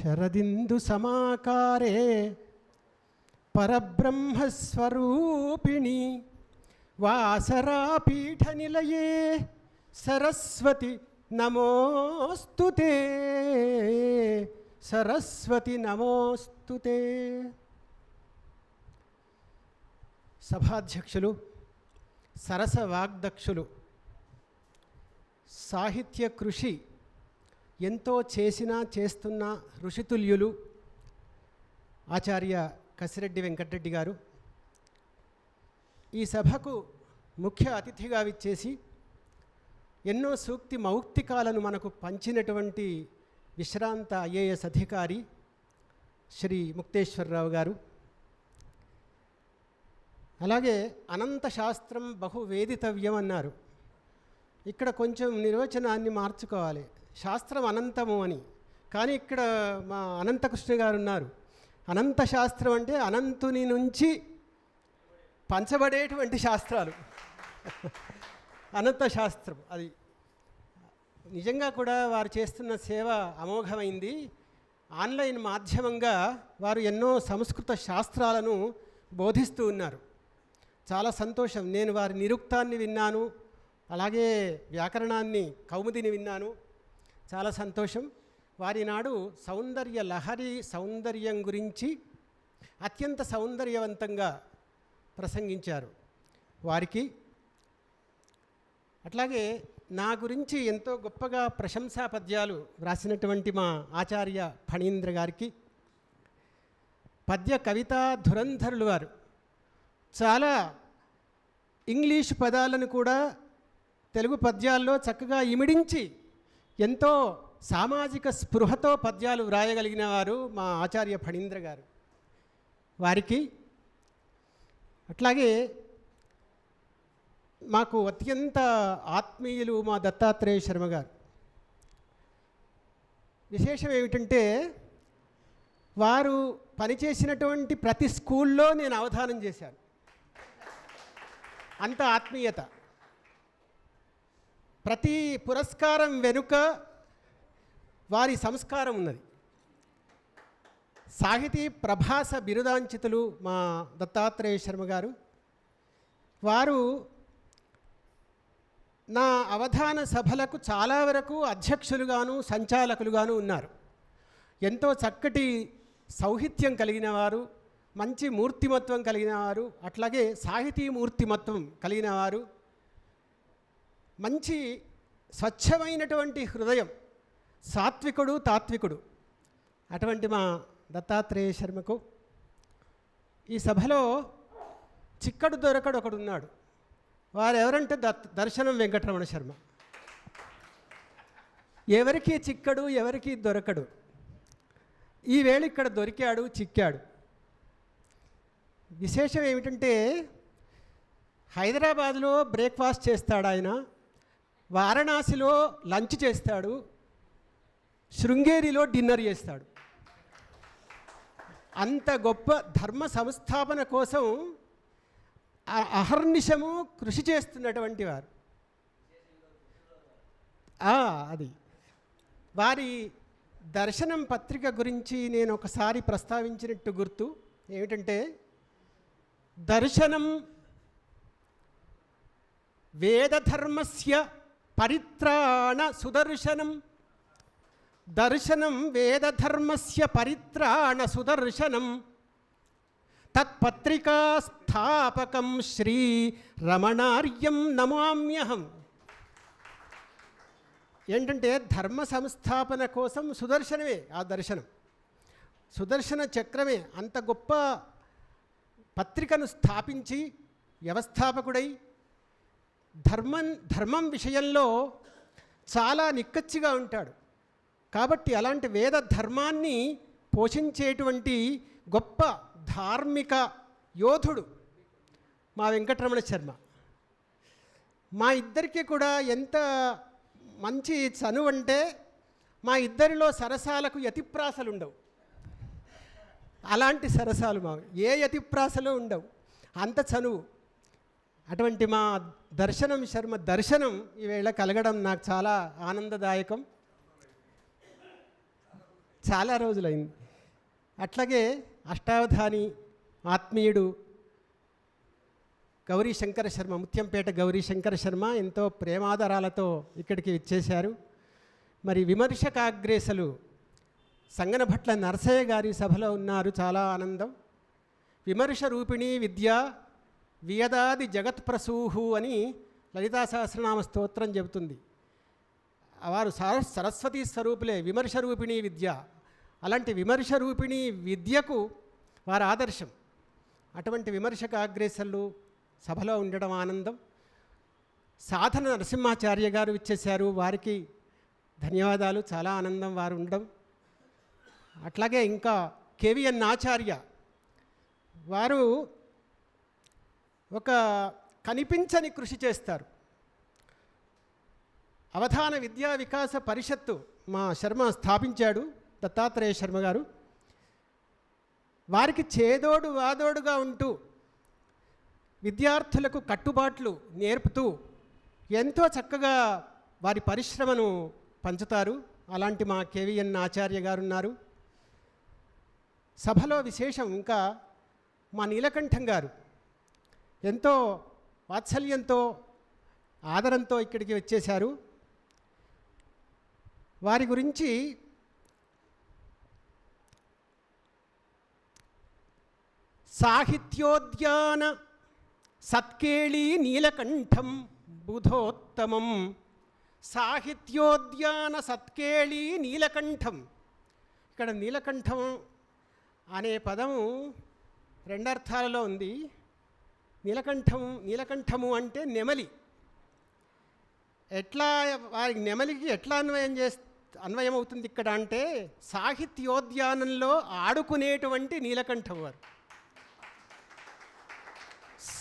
శరదిందు సమాకారే పరబ్రహ్మస్వరూపిణి వాసరాపీఠ నిలయే సరస్వతి నమోస్తు సరస్వతి నమోస్తు సభాధ్యక్షులు సరస వాగ్దక్షులు సాహిత్య కృషి ఎంతో చేసినా చేస్తున్న ఋషితుల్యులు ఆచార్య కసిరెడ్డి వెంకటరెడ్డి గారు ఈ సభకు ముఖ్య అతిథిగా విచ్చేసి ఎన్నో సూక్తి మౌక్తికాలను మనకు పంచినటువంటి విశ్రాంత ఐఏఎస్ అధికారి శ్రీ ముక్తేశ్వరరావు గారు. అలాగే అనంత శాస్త్రం బహువేదితవ్యం అన్నారు. ఇక్కడ కొంచెం నిర్వచనాన్ని మార్చుకోవాలి. శాస్త్రం అనంతము అని. కానీ ఇక్కడ మా అనంతకృష్ణ గారు ఉన్నారు. అనంత శాస్త్రం అంటే అనంతుని నుంచి పంచబడేటువంటి శాస్త్రాలు. అనంత శాస్త్రం అది. నిజంగా కూడా వారు చేస్తున్న సేవ అమోఘమైంది. ఆన్లైన్ మాధ్యమంగా వారు ఎన్నో సంస్కృత శాస్త్రాలను బోధిస్తూ ఉన్నారు. చాలా సంతోషం. నేను వారి నిరుక్తాన్ని విన్నాను. అలాగే వ్యాకరణాన్ని కౌముదిని విన్నాను. చాలా సంతోషం. వారి నాడు సౌందర్య లహరి సౌందర్యం గురించి అత్యంత సౌందర్యవంతంగా ప్రసంగించారు. వారికి అట్లాగే నా గురించి ఎంతో గొప్పగా ప్రశంసా పద్యాలు వ్రాసినటువంటి మా ఆచార్య ఫణీంద్ర గారికి పద్య కవితా ధురంధరులు వారు. చాలా ఇంగ్లీష్ పదాలను కూడా తెలుగు పద్యాల్లో చక్కగా ఇమిడించి ఎంతో సామాజిక స్పృహతో పద్యాలు వ్రాయగలిగిన వారు మా ఆచార్య ఫణీంద్ర గారు. వారికి అట్లాగే మాకు అత్యంత ఆత్మీయులు మా దత్తాత్రేయ శర్మ గారు. విశేషం ఏమిటంటే వారు పనిచేసినటువంటి ప్రతి స్కూల్లో నేను అవధానం చేశాను. అంత ఆత్మీయత. ప్రతి పురస్కారం వెనుక వారి సంస్కారం ఉన్నది. సాహితీ ప్రభాస బిరుదాంచితులు మా దత్తాత్రేయ శర్మ గారు వారు నా అవధాన సభలకు చాలా వరకు అధ్యక్షులుగాను సంచాలకులుగాను ఉన్నారు. ఎంతో చక్కటి సౌహిత్యం కలిగిన వారు మంచి మూర్తిమత్వం కలిగిన వారు అట్లాగే సాహితీ మూర్తిమత్వం కలిగిన వారు మంచి స్వచ్ఛమైనటువంటి హృదయం సాత్వికుడు తాత్వికుడు. అటువంటి మా దత్తాత్రేయ శర్మకు ఈ సభలో చిక్కడు దొరకడు ఒకడున్నాడు. వారు ఎవరంటే దత్ దర్శనం వెంకటరమణ శర్మ. ఎవరికి చిక్కడు ఎవరికి దొరకడు. ఈ ఇక్కడ దొరికాడు చిక్కాడు. విశేషం ఏమిటంటే హైదరాబాద్లో బ్రేక్ఫాస్ట్ చేస్తాడు ఆయన వారణాసిలో లంచ్ చేస్తాడు శృంగేరిలో డిన్నర్ చేస్తాడు. అంత గొప్ప ధర్మ సంస్థాపన కోసం అహర్నిశము కృషి చేస్తున్నటువంటి వారు. అది. వారి దర్శనం పత్రిక గురించి నేను ఒకసారి ప్రస్తావించినట్టు గుర్తు ఏమిటంటే దర్శనం వేదధర్మస్య పరిత్రాణ సుదర్శనం. దర్శనం వేదధర్మస్య పరిత్రాణ సుదర్శనం. తత్పత్రికాస్థాపకం శ్రీ రమణార్యం నమామ్యహం. ఏంటంటే ధర్మ సంస్థాపన కోసం సుదర్శనమే ఆ దర్శనం. సుదర్శన చక్రమే అంత గొప్ప పత్రికను స్థాపించి వ్యవస్థాపకుడై ధర్మం ధర్మం విషయంలో చాలా నిక్కచ్చిగా ఉంటాడు. కాబట్టి అలాంటి వేద ధర్మాన్ని పోషించేటువంటి గొప్ప ధార్మిక యోధుడు మా వెంకటరమణ శర్మ. మా ఇద్దరికి కూడా ఎంత మంచి చనువు అంటే మా ఇద్దరిలో సరసాలకు యతిప్రాసలు ఉండవు. అలాంటి సరసాలు మా ఏ యతిప్రాసలు ఉండవు. అంత చనువు. అటువంటి మా దర్శనం శర్మ దర్శనం ఈవేళ కలగడం నాకు చాలా ఆనందదాయకం. చాలా రోజులైంది. అట్లాగే అష్టావధాని ఆత్మీయుడు గౌరీ శంకర శర్మ ముత్యంపేట గౌరీ శంకర శర్మ ఎంతో ప్రేమాదరాలతో ఇక్కడికి ఇచ్చేశారు మరి విమర్శకాగ్రేసలు సంగనభట్ల నరసయ్య గారి సభలో ఉన్నారు చాలా ఆనందం. విమర్శ రూపిణి విద్య వియదాది జగత్ప్రసూహు అని లలితా సహస్రనామ స్తోత్రం చెబుతుంది. వారు సర సరస్వతి స్వరూపులే విమర్శ రూపిణి విద్య. అలాంటి విమర్శ రూపిణి విద్యకు వారు ఆదర్శం. అటువంటి విమర్శక అగ్రేసర్లు సభలో ఉండడం ఆనందం. సాధన నరసింహాచార్య గారు ఇచ్చేశారు. వారికి ధన్యవాదాలు. చాలా ఆనందం వారు ఉండడం. అట్లాగే ఇంకా కేవిఎన్ ఆచార్య వారు ఒక కనిపించని కృషి చేస్తారు. అవధాన విద్యా వికాస పరిషత్తు మా శర్మ స్థాపించాడు దత్తాత్రేయ శర్మ గారు. వారికి చేదోడు వాదోడుగా ఉంటూ విద్యార్థులకు కట్టుబాట్లు నేర్పుతూ ఎంతో చక్కగా వారి పరిశ్రమను పంచుతారు. అలాంటి మా కేవీఎన్ ఆచార్య గారు ఉన్నారు సభలో విశేషం ఇంకా మా నీలకంఠం గారు. ఎంతో వాత్సల్యంతో ఆదరంతో ఇక్కడికి వచ్చేశారు. వారి గురించి సాహిత్యోద్యాన సత్కేళీ నీలకంఠం బుధోత్తమం. సాహిత్యోద్యాన సత్కేళీ నీలకంఠం. ఇక్కడ నీలకంఠం అనే పదము రెండర్థాలలో ఉంది. నీలకంఠం నీలకంఠము అంటే నెమలి. ఎట్లా వారికి నెమలికి ఎట్లా అన్వయం చేస్ అన్వయం అవుతుంది ఇక్కడ అంటే సాహిత్యోద్యానంలో ఆడుకునేటువంటి నీలకంఠం వారు.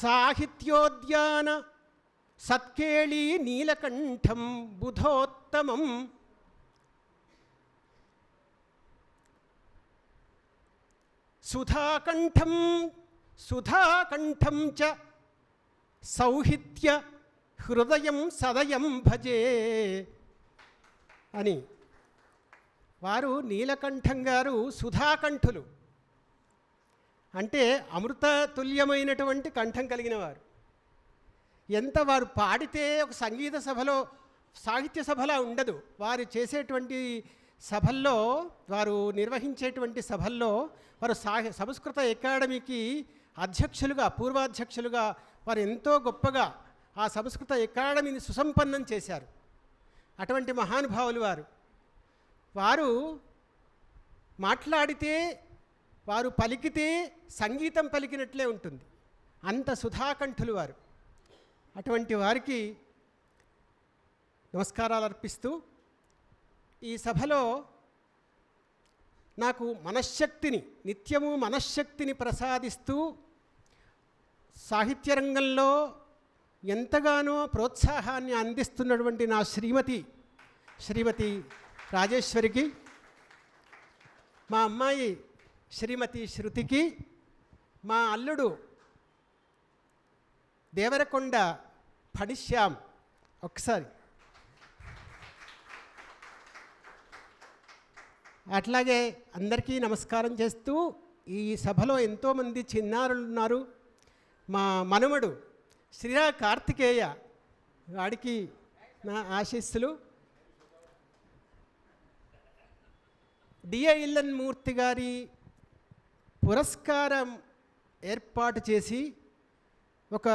సాహిత్యోద్యాన సత్కేళీ నీలకంఠం బుధోత్తమం. సుధాకంఠం సుధాకంఠం చ సౌహిత్య హృదయం సదయం భజే అని. వారు నీలకంఠం గారు సుధాకంఠులు. అంటే అమృత తుల్యమైనటువంటి కంఠం కలిగిన వారు. ఎంత వారు పాడితే ఒక సంగీత సభలో సాహిత్య సభలా ఉండదు. వారు చేసేటువంటి సభల్లో వారు నిర్వహించేటువంటి సభల్లో వారు సాహి సంస్కృత అకాడమీకి అధ్యక్షులుగా పూర్వాధ్యక్షులుగా వారు ఎంతో గొప్పగా ఆ సంస్కృత అకాడమీని సుసంపన్నం చేశారు. అటువంటి మహానుభావులు వారు. వారు మాట్లాడితే వారు పలికితే సంగీతం పలికినట్లే ఉంటుంది. అంత సుధాకంఠులు వారు. అటువంటి వారికి నమస్కారాలు అర్పిస్తూ ఈ సభలో నాకు మనశ్శక్తిని నిత్యము మనశ్శక్తిని ప్రసాదిస్తూ సాహిత్య రంగంలో ఎంతగానో ప్రోత్సాహాన్ని అందిస్తున్నటువంటి నా శ్రీమతి శ్రీమతి రాజేశ్వరికి మా అమ్మాయి శ్రీమతి శృతికి మా అల్లుడు దేవరకొండ ఫణిశ్యామ్ ఒకసారి అట్లాగే అందరికీ నమస్కారం చేస్తూ ఈ సభలో ఎంతోమంది చిన్నారులు ఉన్నారు. మా మనుమడు శ్రీరా కార్తికేయ వాడికి నా ఆశీస్సులు. డిఐఎల్ఎన్ మూర్తి గారి పురస్కారం ఏర్పాటు చేసి ఒక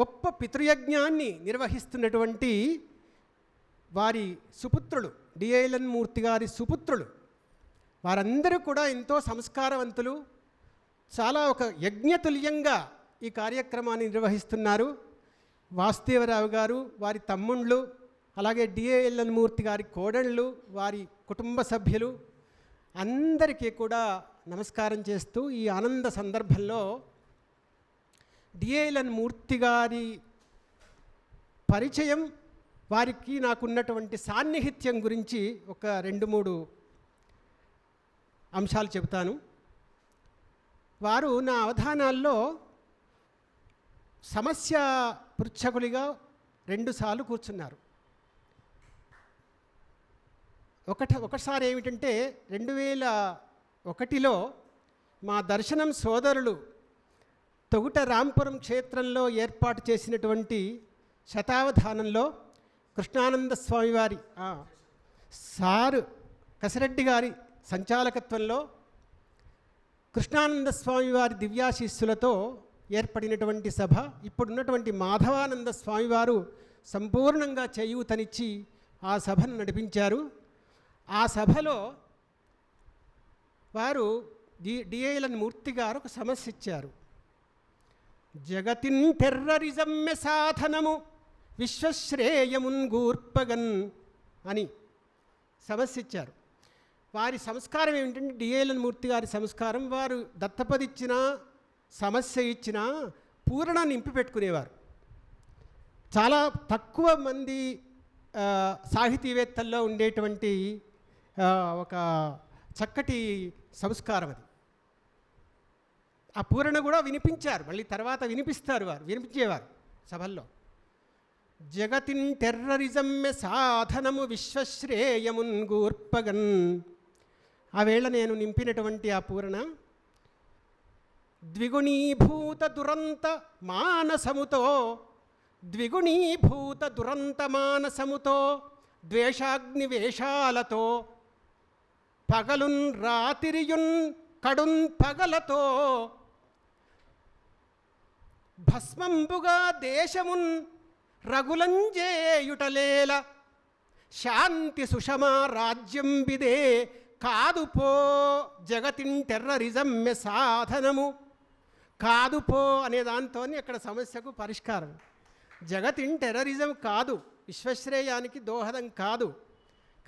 గొప్ప పితృయజ్ఞాన్ని నిర్వహిస్తున్నటువంటి వారి సుపుత్రులు డిఐఎల్ఎన్ మూర్తి గారి సుపుత్రులు. వారందరూ కూడా ఎంతో సంస్కారవంతులు చాలా ఒక యజ్ఞతుల్యంగా ఈ కార్యక్రమాన్ని నిర్వహిస్తున్నారు. వాసుదేవరావు గారు వారి తమ్ముళ్ళు అలాగే డిఏఎల్ఎన్ మూర్తి గారి కోడళ్ళు వారి కుటుంబ సభ్యులు అందరికీ కూడా నమస్కారం చేస్తూ ఈ ఆనంద సందర్భంలో డిఏఎల్ఎన్ మూర్తి గారి పరిచయం వారికి నాకున్నటువంటి సాన్నిహిత్యం గురించి ఒక రెండు మూడు అంశాలు చెబుతాను. వారు నా అవధానాల్లో సమస్య పృచ్ఛకులుగా రెండుసార్లు కూర్చున్నారు. ఒకట ఒకసారి ఏమిటంటే రెండు వేల ఒకటిలో మా దర్శనం సోదరులు తొగుట రాంపురం క్షేత్రంలో ఏర్పాటు చేసినటువంటి శతావధానంలో కృష్ణానంద స్వామివారి సారు కసిరెడ్డి గారి సంచాలకత్వంలో కృష్ణానంద స్వామి వారి దివ్యాశీస్సులతో ఏర్పడినటువంటి సభ ఇప్పుడున్నటువంటి మాధవానంద స్వామివారు సంపూర్ణంగా చేయూతనిచ్చి ఆ సభను నడిపించారు. ఆ సభలో వారు డి డిఐలన్ మూర్తి గారు ఒక సమస్య ఇచ్చారు జగతిన్ టెర్రరిజమ్మె సాధనము విశ్వశ్రేయమున్ గూర్పగన్ అని సమస్య ఇచ్చారు వారి సంస్కారం ఏమిటంటే డిఏఎల్ఎన్ మూర్తి గారి సంస్కారం వారు దత్తపదిచ్చిన సమస్య ఇచ్చిన పూరణ నింపి పెట్టుకునేవారు. చాలా తక్కువ మంది సాహితీవేత్తల్లో ఉండేటువంటి ఒక చక్కటి సంస్కారం అది. ఆ పూరణ కూడా వినిపించారు. మళ్ళీ తర్వాత వినిపిస్తారు వారు వినిపించేవారు సభల్లో. జగతిన్ టెర్రరిజమ్మె సాధనము విశ్వశ్రేయమున్ గూర్పగన్ ఆ వేళ నేను నింపినటువంటి ఆ పూరణ ద్విగుణీభూత దురంత మానసముతో ద్విగుణీభూత దురంత మానసముతో ద్వేషాగ్ని వేషాలతో పగలున్ రాతిరియున్ కడున్ పగలతో భస్మంబుగా దేశమున్ రఘులంజేయుటలేల శాంతి సుషమా రాజ్యం బిదే కాదు పో జగతిన్ టెర్రరిజమ్మె సాధనము. కాదు పో అనే దాంతో అక్కడ సమస్యకు పరిష్కారం. జగతిన్ టెర్రరిజం కాదు విశ్వశ్రేయానికి దోహదం కాదు.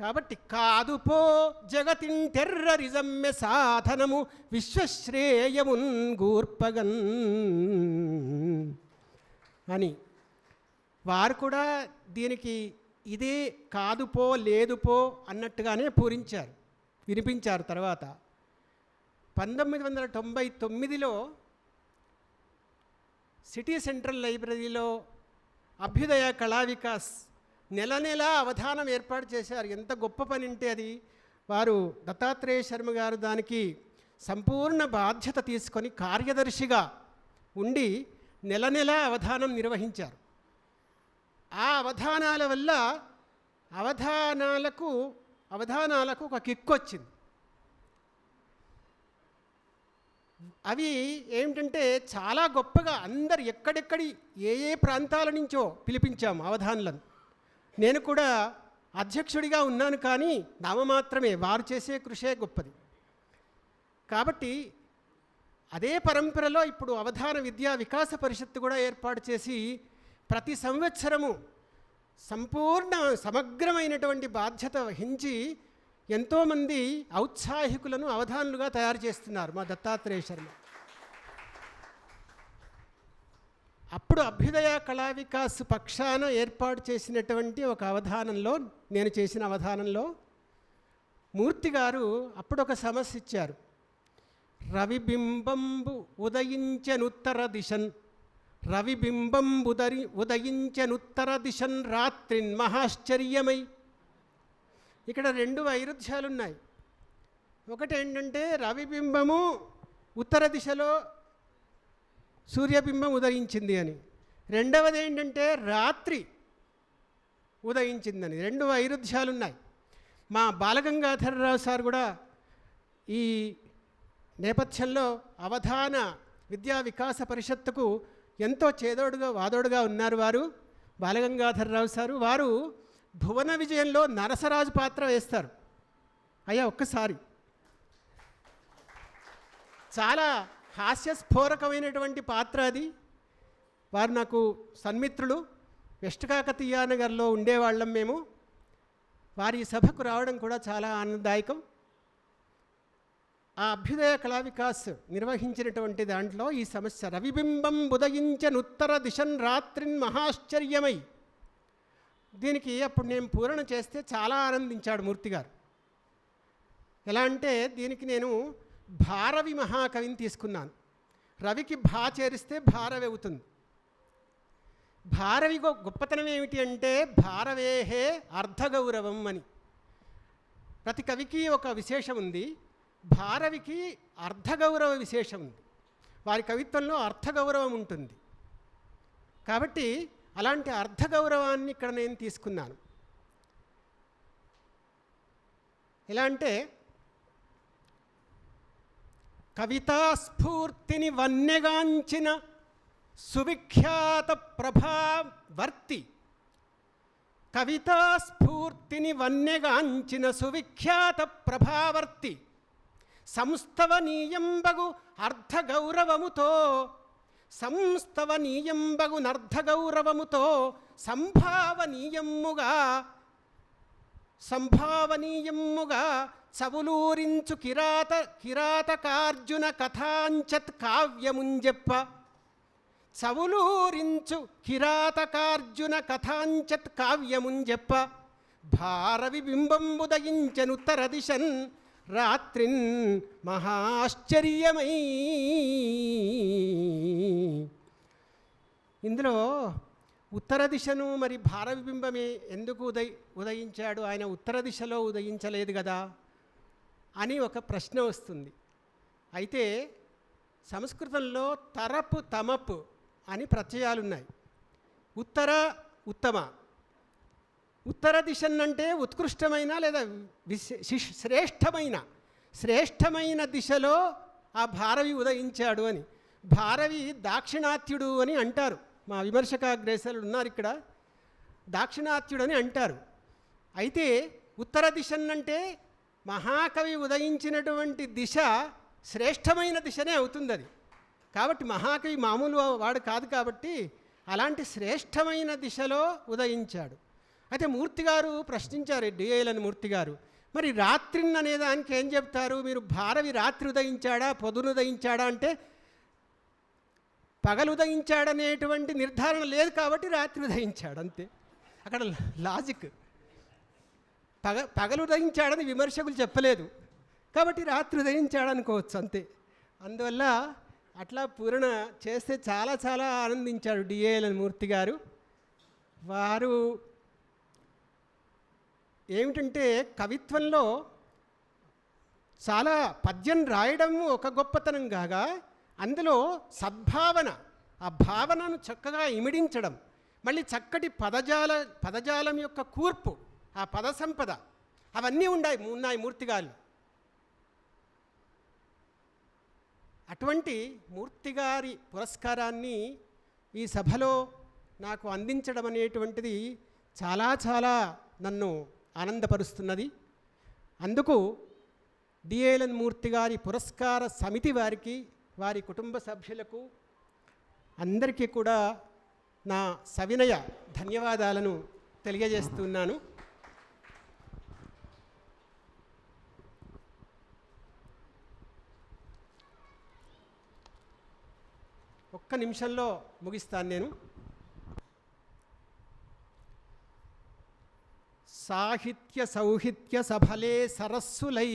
కాబట్టి కాదు పో జగతిన్ టెర్రరిజమ్మె సాధనము విశ్వశ్రేయమున్ గూర్పగన్ అని. వారు కూడా దీనికి ఇదే కాదు పో లేదు పో అన్నట్టుగానే పూరించారు. వినిపించారు తర్వాత. పంతొమ్మిది వందల తొంభై తొమ్మిదిలో సిటీ సెంట్రల్ లైబ్రరీలో అభ్యుదయ కళా వికాస్ నెల నెల అవధానం ఏర్పాటు చేశారు. ఎంత గొప్ప పని అంటే అది. వారు దత్తాత్రేయ శర్మ గారు దానికి సంపూర్ణ బాధ్యత తీసుకొని కార్యదర్శిగా ఉండి నెల నెల అవధానం నిర్వహించారు. ఆ అవధానాల వల్ల అవధానాలకు అవధానాలకు ఒక కిక్ వచ్చింది అవి ఏమిటంటే చాలా గొప్పగా అందరు ఎక్కడెక్కడి ఏ ఏ ప్రాంతాల నుంచో పిలిపించాము అవధానులను. నేను కూడా అధ్యక్షుడిగా ఉన్నాను కానీ నామమాత్రమే వారు చేసే కృషే గొప్పది. కాబట్టి అదే పరంపరలో ఇప్పుడు అవధాన విద్యా వికాస పరిషత్తు కూడా ఏర్పాటు చేసి ప్రతి సంవత్సరము సంపూర్ణ సమగ్రమైనటువంటి బాధ్యత వహించి ఎంతోమంది ఔత్సాహికులను అవధానులుగా తయారు చేస్తున్నారు మా దత్తాత్రేయ శర్మ. అప్పుడు అభ్యుదయ కళా వికాస్ పక్షాన ఏర్పాటు చేసినటువంటి ఒక అవధానంలో నేను చేసిన అవధానంలో మూర్తి గారు అప్పుడు ఒక సమస్య ఇచ్చారు. రవిబింబంబు ఉదయించనుత్తర దిశన్ రవిబింబం ఉదరి ఉదయించనుత్తర దిశన్ రాత్రిన్ మహాశ్చర్యమై. ఇక్కడ రెండు వైరుధ్యాలున్నాయి. ఒకటి ఏంటంటే రవిబింబము ఉత్తర దిశలో సూర్యబింబం ఉదయించింది అని. రెండవది ఏంటంటే రాత్రి ఉదయించిందని. రెండు వైరుధ్యాలు ఉన్నాయి మా బాలగంగాధరరావు సార్ కూడా ఈ నేపథ్యంలో అవధాన విద్యా వికాస పరిషత్తుకు ఎంతో చేదోడుగా వాదోడుగా ఉన్నారు వారు. బాలగంగాధరరావు సారు. వారు భువన విజయంలో నరసరాజు పాత్ర వేస్తారు. అయ్యా ఒక్కసారి. చాలా హాస్యస్ఫోరకమైనటువంటి పాత్ర అది. వారు నాకు సన్మిత్రులు. వెస్ట్ నగర్లో ఉండేవాళ్ళం మేము. వారి సభకు రావడం కూడా చాలా ఆనందదాయకం. ఆ అభ్యుదయ కళా వికాస్ నిర్వహించినటువంటి దాంట్లో ఈ సమస్య రవిబింబం ఉదయించనుత్తర దిశన్ రాత్రిన్ మహాశ్చర్యమై. దీనికి అప్పుడు నేను పూరణ చేస్తే చాలా ఆనందించాడు మూర్తి గారు ఎలా అంటే దీనికి నేను భారవి మహాకవిని తీసుకున్నాను. రవికి భా చేరిస్తే భారవి అవుతుంది. భారవి గొ- గొప్పతనం ఏమిటి అంటే భారవేహే అర్ధగౌరవం అని. ప్రతి కవికి ఒక విశేషం ఉంది. భారవికి అర్ధగౌరవ విశేషం ఉంది. వారి కవిత్వంలో అర్థగౌరవం ఉంటుంది. కాబట్టి అలాంటి అర్థగౌరవాన్ని ఇక్కడ నేను తీసుకున్నాను. ఎలా అంటే కవితా స్ఫూర్తిని వన్నెగాంచిన సువిఖ్యాత ప్రభావర్తి కవితా స్ఫూర్తిని సువిఖ్యాత ప్రభావర్తి సంస్థవనీయంబగు అర్ధగౌరవముతో సంస్థవనీయంబగు నర్ధగౌరవముతో సంభావనీయముగా సంభావనీయముగా చవులూరించు కిరాత కిరాతకార్జున కథాంచత్ కావ్యముంజెప్ప చవులూరించు కిరాతకార్జున కథాంచత్ కావ్యముంజెప్ప భారవి దిశన్ రాత్రిన్ మహాశ్చర్యమై. ఇందులో ఉత్తర దిశను మరి భారవిబింబమే ఎందుకు ఉదయ ఉదయించాడు? ఆయన ఉత్తర దిశలో ఉదయించలేదు కదా అని ఒక ప్రశ్న వస్తుంది. అయితే సంస్కృతంలో తరపు తమపు అని ప్రత్యయాలున్నాయి. ఉత్తర ఉత్తమ ఉత్తర దిశనంటే ఉత్కృష్టమైన లేదా విశే శ్రేష్టమైన. శ్రేష్టమైన దిశలో ఆ భారవి ఉదయించాడు అని. భారవి దాక్షిణాత్యుడు అని అంటారు. మా విమర్శకాగ్రేసలు ఉన్నారు ఇక్కడ. దాక్షిణాత్యుడు అని అంటారు. అయితే ఉత్తర దిశనంటే మహాకవి ఉదయించినటువంటి దిశ శ్రేష్టమైన దిశనే అవుతుంది అది కాబట్టి మహాకవి మామూలు వాడు కాదు కాబట్టి అలాంటి శ్రేష్టమైన దిశలో ఉదయించాడు. అయితే మూర్తి గారు ప్రశ్నించారు డిఐలని మూర్తి గారు. మరి రాత్రిన్ అనే దానికి ఏం చెప్తారు? మీరు భారవి రాత్రి ఉదయించాడా? పొదును ఉదయించాడా అంటే పగలు ఉదయించాడనేటువంటి నిర్ధారణ లేదు కాబట్టి రాత్రి ఉదయించాడు అంతే. అక్కడ లాజిక్. పగ పగలు ఉదయించాడని విమర్శకులు చెప్పలేదు. కాబట్టి రాత్రి ఉదయించాడు అనుకోవచ్చు అంతే. అందువల్ల అట్లా పూరణ చేస్తే చాలా చాలా ఆనందించాడు డిఏఎల్ మూర్తి గారు. వారు ఏమిటంటే కవిత్వంలో చాలా పద్యం రాయడం ఒక గొప్పతనం కాగా అందులో సద్భావన ఆ భావనను చక్కగా ఇమిడించడం మళ్ళీ చక్కటి పదజాల పదజాలం యొక్క కూర్పు ఆ పద సంపద అవన్నీ ఉన్నాయి ఉన్నాయి మూర్తిగాలు అటువంటి మూర్తిగారి పురస్కారాన్ని ఈ సభలో నాకు అందించడం అనేటువంటిది చాలా చాలా నన్ను ఆనందపరుస్తున్నది. అందుకు డిఏలన్ మూర్తి గారి పురస్కార సమితి వారికి వారి కుటుంబ సభ్యులకు అందరికీ కూడా నా సవినయ ధన్యవాదాలను తెలియజేస్తున్నాను. ఒక్క నిమిషంలో ముగిస్తాను నేను. సాహిత్య సౌహిత్య సఫలే సరస్సులై.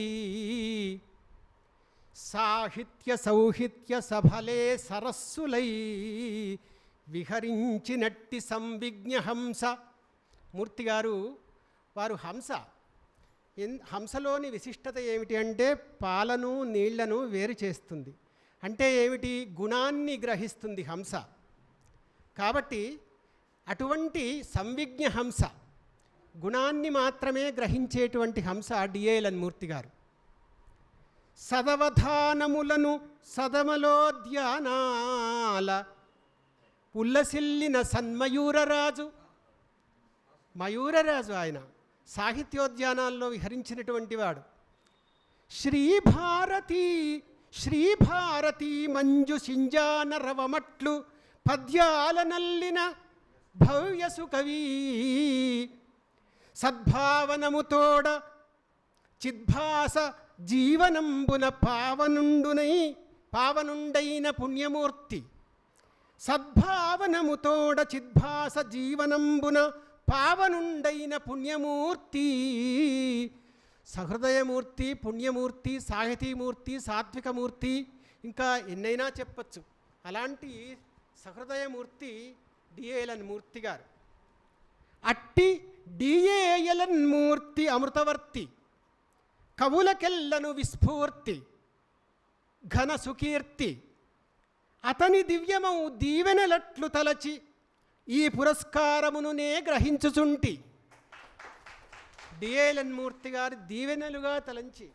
సాహిత్య సౌహిత్య సఫలే సరస్సులై. విహరించినట్టి సంవిజ్ఞ హంస మూర్తిగారు వారు హంస. హంసలోని విశిష్టత ఏమిటి అంటే పాలను నీళ్ళను వేరు చేస్తుంది. అంటే ఏమిటి? గుణాన్ని గ్రహిస్తుంది హంస. కాబట్టి అటువంటి సంవిజ్ఞ హంస గుణాన్ని మాత్రమే గ్రహించేటువంటి హంస డిఏలన్ మూర్తి గారు. సదవధానములను సదమలోద్యానాల ఉల్లసిల్లిన సన్మయూరరాజు మయూరరాజు ఆయన సాహిత్యోద్యానాల్లో విహరించినటువంటి వాడు. శ్రీభారతి శ్రీభారతి మంజు సింజాన రవమట్లు పద్యాల నల్లిన భవ్యసు కవి సద్భావనముతోడ చిద్భాస జీవనంబున పావనుండునై పావనుండైన పుణ్యమూర్తి. సద్భావనముతోడ చిద్భాస జీవనంబున పావనుండైన పుణ్యమూర్తి. సహృదయమూర్తి పుణ్యమూర్తి సాహితీమూర్తి సాత్వికమూర్తి ఇంకా ఎన్నైనా చెప్పచ్చు. అలాంటి సహృదయమూర్తి డిఏఎల్ఎన్ మూర్తి గారు. అట్టి డిఏఎల్ఎన్ మూర్తి అమృతవర్తి కవులకెల్లను విస్ఫూర్తి ఘన సుకీర్తి అతని దివ్యమౌ దీవెనలట్లు తలచి ఈ పురస్కారమును నే గ్రహించుచుంటి. డిఏఎలన్ మూర్తి గారి దీవెనలుగా తలంచి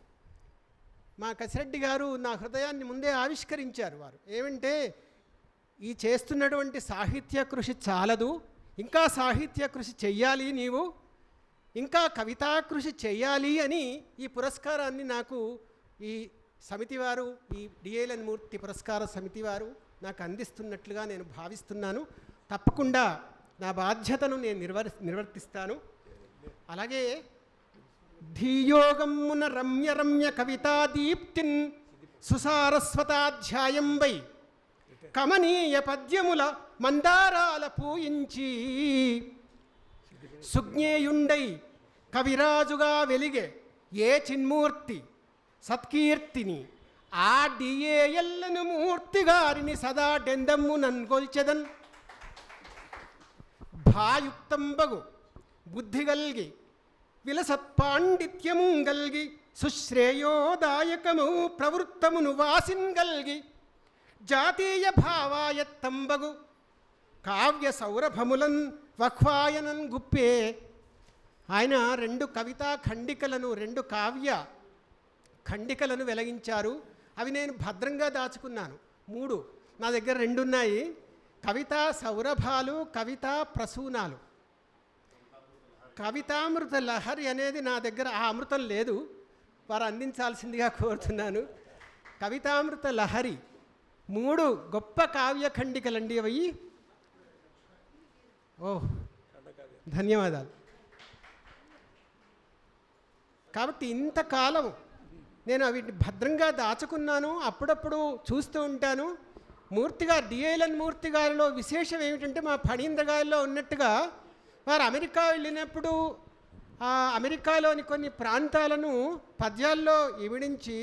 మా కసిరెడ్డి గారు నా హృదయాన్ని ముందే ఆవిష్కరించారు వారు. ఏమంటే ఈ చేస్తున్నటువంటి సాహిత్య కృషి చాలదు. ఇంకా సాహిత్య కృషి చెయ్యాలి నీవు ఇంకా కవితా కృషి చెయ్యాలి అని ఈ పురస్కారాన్ని నాకు ఈ సమితి వారు ఈ డిఏలన్ మూర్తి పురస్కార సమితి వారు నాకు అందిస్తున్నట్లుగా నేను భావిస్తున్నాను. తప్పకుండా నా బాధ్యతను నేను నిర్వర్ నిర్వర్తిస్తాను. అలాగే ధీయోగమ్మున రమ్య రమ్య కవితా దీప్తిన్ సుసారస్వతాధ్యాయం వై కమనీయ పద్యముల మందారాల పూయించి సుజ్ఞేయుండై కవిరాజుగా వెలిగే ఏ చిన్మూర్తి సత్కీర్తిని ఆ డిఏఎల్లను మూర్తిగారిని సదా డెందమ్ము నన్గొల్చెదన్. భాయుక్తంబగు బుద్ధి గల్గి విలసత్పాండిత్యము గల్గి సుశ్రేయోదాయకము ప్రవృత్తమును వాసిన్ గల్గి జాతీయ భావాయత్తంబగు కావ్య సౌరభములన్ వఖ్వాయనన్ గుప్పే ఆయన రెండు కవితా ఖండికలను రెండు కావ్య ఖండికలను వెలిగించారు. అవి నేను భద్రంగా దాచుకున్నాను. మూడు నా దగ్గర రెండు ఉన్నాయి కవితా సౌరభాలు కవితా ప్రసూనాలు. కవితామృత లహరి అనేది నా దగ్గర ఆ అమృతం లేదు. వారు అందించాల్సిందిగా కోరుతున్నాను. కవితామృత లహరి మూడు గొప్ప కావ్య ఖండికలండి అవి. ఓ ధన్యవాదాలు. కాబట్టి ఇంతకాలం నేను వీటిని భద్రంగా దాచుకున్నాను అప్పుడప్పుడు చూస్తూ ఉంటాను. మూర్తిగా డిఏలన్ మూర్తి గారిలో విశేషం ఏమిటంటే మా ఫణీంద్ర గారిలో ఉన్నట్టుగా వారు అమెరికా వెళ్ళినప్పుడు ఆ అమెరికాలోని కొన్ని ప్రాంతాలను పద్యాల్లో ఇవిడించి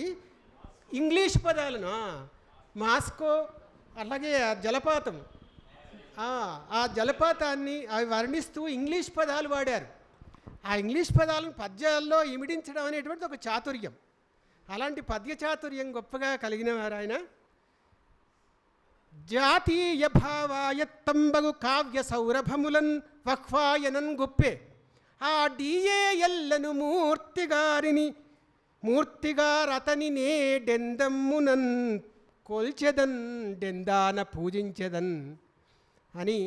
ఇంగ్లీష్ పదాలను మాస్కో అలాగే జలపాతం ఆ, జలపాతాన్ని అవి వర్ణిస్తూ ఇంగ్లీష్ పదాలు వాడారు. ఆ ఇంగ్లీష్ పదాలను పద్యాల్లో ఇమిడించడం అనేటువంటిది ఒక చాతుర్యం. అలాంటి పద్య చాతుర్యం గొప్పగా కలిగిన వారు ఆయన జాతీయ భావాయత్తంబగు కావ్య సౌరభములన్ వక్వాయనన్ గుప్పే. ఆ డిఏఎల్లను మూర్తిగారిని మూర్తిగారతని నేడెందమ్మునన్ కొల్చెదన్ డెందాన పూజించెదన్. అని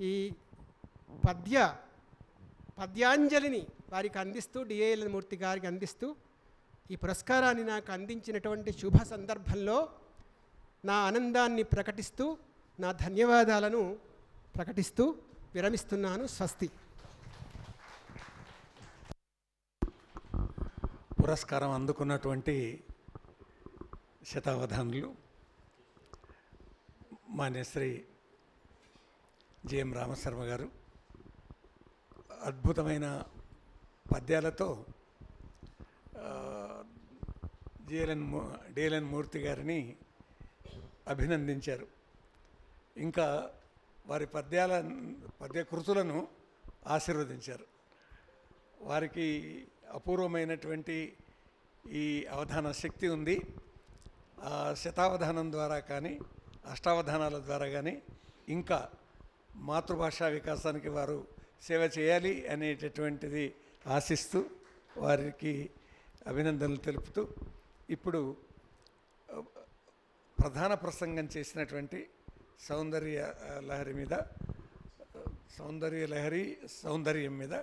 ఈ పద్య పద్యాంజలిని వారికి అందిస్తూ డిఏఎల్ మూర్తి గారికి అందిస్తూ ఈ పురస్కారాన్ని నాకు అందించినటువంటి శుభ సందర్భంలో నా ఆనందాన్ని ప్రకటిస్తూ నా ధన్యవాదాలను ప్రకటిస్తూ విరమిస్తున్నాను స్వస్తి. పురస్కారం అందుకున్నటువంటి శతావధానులు మాన్యశ్రీ జేఎం రామశర్మ గారు అద్భుతమైన పద్యాలతో జేఎల్ఎన్ డిఎల్ఎన్ మూర్తి గారిని అభినందించారు. ఇంకా వారి పద్యాల పద్య కృతులను ఆశీర్వదించారు. వారికి అపూర్వమైనటువంటి ఈ అవధాన శక్తి ఉంది. ఆ శతావధానం ద్వారా కానీ అష్టావధానాల ద్వారా కానీ ఇంకా మాతృభాషా వికాసానికి వారు సేవ చేయాలి అనేటటువంటిది ఆశిస్తూ వారికి అభినందనలు తెలుపుతూ ఇప్పుడు ప్రధాన ప్రసంగం చేసినటువంటి సౌందర్య లహరి మీద సౌందర్య లహరి సౌందర్యం మీద